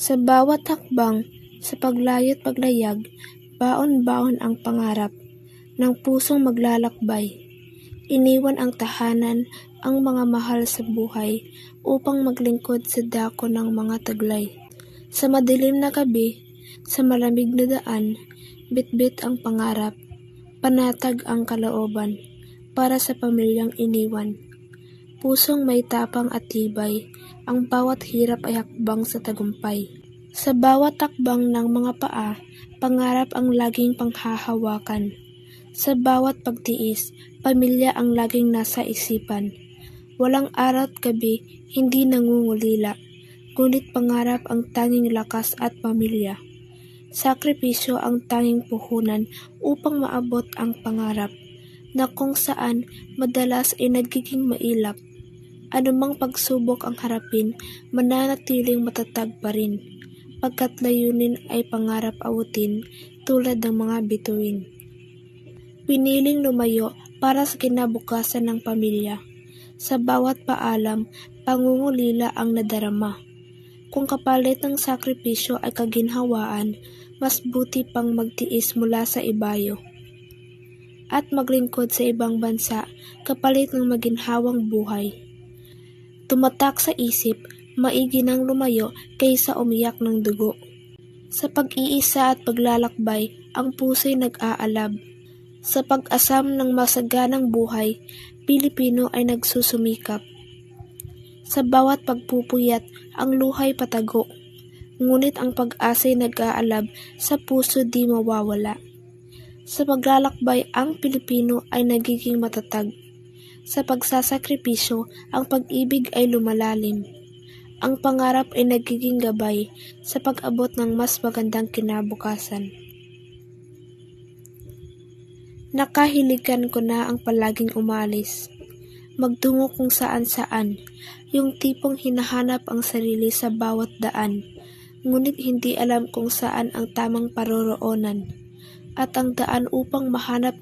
Sa bawat hakbang, sa paglayo't paglayag, baon-baon ang pangarap ng pusong maglalakbay. Iniwan ang tahanan, ang mga mahal sa buhay upang maglingkod sa dako ng mga taglay. Sa madilim na gabi, sa malamig na daan, bitbit ang pangarap, panatag ang kalooban para sa pamilyang iniwan. Pusong may tapang at tibay, ang bawat hirap ay hakbang sa tagumpay. Sa bawat takbang ng mga paa, pangarap ang laging panghahawakan. Sa bawat pagtiis, pamilya ang laging nasa isipan. Walang araw at gabi, hindi nangungulila, ngunit pangarap ang tanging lakas at pamilya. Sakripisyo ang tanging puhunan upang maabot ang pangarap, na kung saan madalas ay nagiging mailap. Anumang pagsubok ang harapin, mananatiling matatag pa rin, pagkat layunin ay pangarap awutin tulad ng mga bituin. Piniling lumayo para sa kinabukasan ng pamilya. Sa bawat paalam, pangungulila ang nadarama. Kung kapalit ng sakripisyo ay kaginhawaan, mas buti pang magtiis mula sa ibayo. At maglingkod sa ibang bansa kapalit ng maginhawang buhay. Tumatak sa isip, maigi nang lumayo kaysa umiyak ng dugo. Sa pag-iisa at paglalakbay, ang puso'y nag-aalab. Sa pag-asam ng masaganang buhay, Pilipino ay nagsusumikap. Sa bawat pagpupuyat, ang luhay patago. Ngunit ang pag-asa'y nag-aalab, sa puso di mawawala. Sa paglalakbay, ang Pilipino ay nagiging matatag. Sa pagsasakripisyo, ang pag-ibig ay lumalalim. Ang pangarap ay nagiging gabay sa pag-abot ng mas magandang kinabukasan. Nakahiligan ko na ang palaging umalis. Magtungo kung saan-saan, yung tipong hinahanap ang sarili sa bawat daan, ngunit hindi alam kung saan ang tamang paroroonan, at ang daan upang mahanap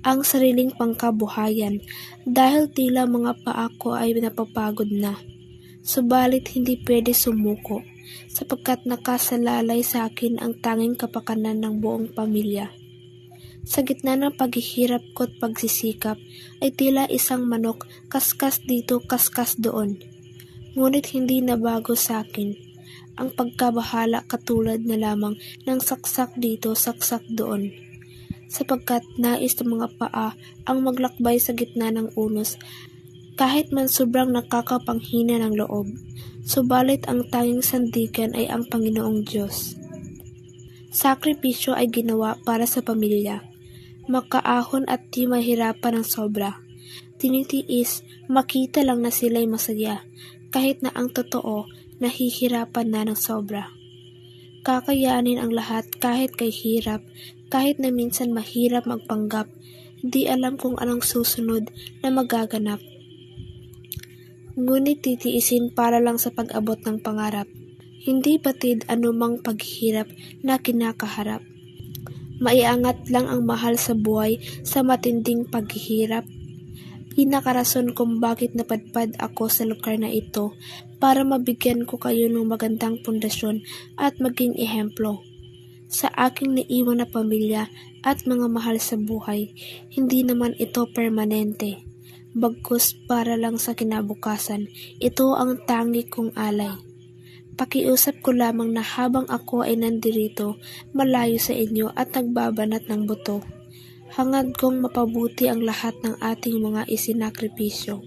ang sariling pangkabuhayan dahil tila mga paa ko ay napapagod na. Subalit hindi pwede sumuko sapagkat nakasalalay sa akin ang tanging kapakanan ng buong pamilya. Sa gitna ng paghihirap ko at pagsisikap ay tila isang manok kaskas dito kaskas doon. Ngunit hindi na bago sa akin ang pagkabahala katulad na lamang ng saksak dito saksak doon. Sapagkat nais ng mga paa ang maglakbay sa gitna ng unos kahit man sobrang nakakapanghina ng loob. Subalit ang tanging sandigan ay ang Panginoong Diyos. Sakripisyo ay ginawa para sa pamilya. Makaahon at di mahirapan ng sobra. Tinitiis, makita lang na sila'y masaya, kahit na ang totoo, nahihirapan na ng sobra. Kakayanin ang lahat kahit kay hirap, kahit na minsan mahirap magpanggap, di alam kung anong susunod na magaganap. Ngunit titiisin para lang sa pag-abot ng pangarap. Hindi batid anumang paghihirap na kinakaharap. Maiangat lang ang mahal sa buhay sa matinding paghihirap. Pinakarason kung bakit napadpad ako sa lugar na ito para mabigyan ko kayo ng magandang pundasyon at maging ehemplo. Sa aking naiwan na pamilya at mga mahal sa buhay, hindi naman ito permanente. Bagkus para lang sa kinabukasan, ito ang tangi kong alay. Pakiusap ko lamang na habang ako ay nandirito, malayo sa inyo at nagbabanat ng buto. Hangad kong mapabuti ang lahat ng ating mga isinakripisyo.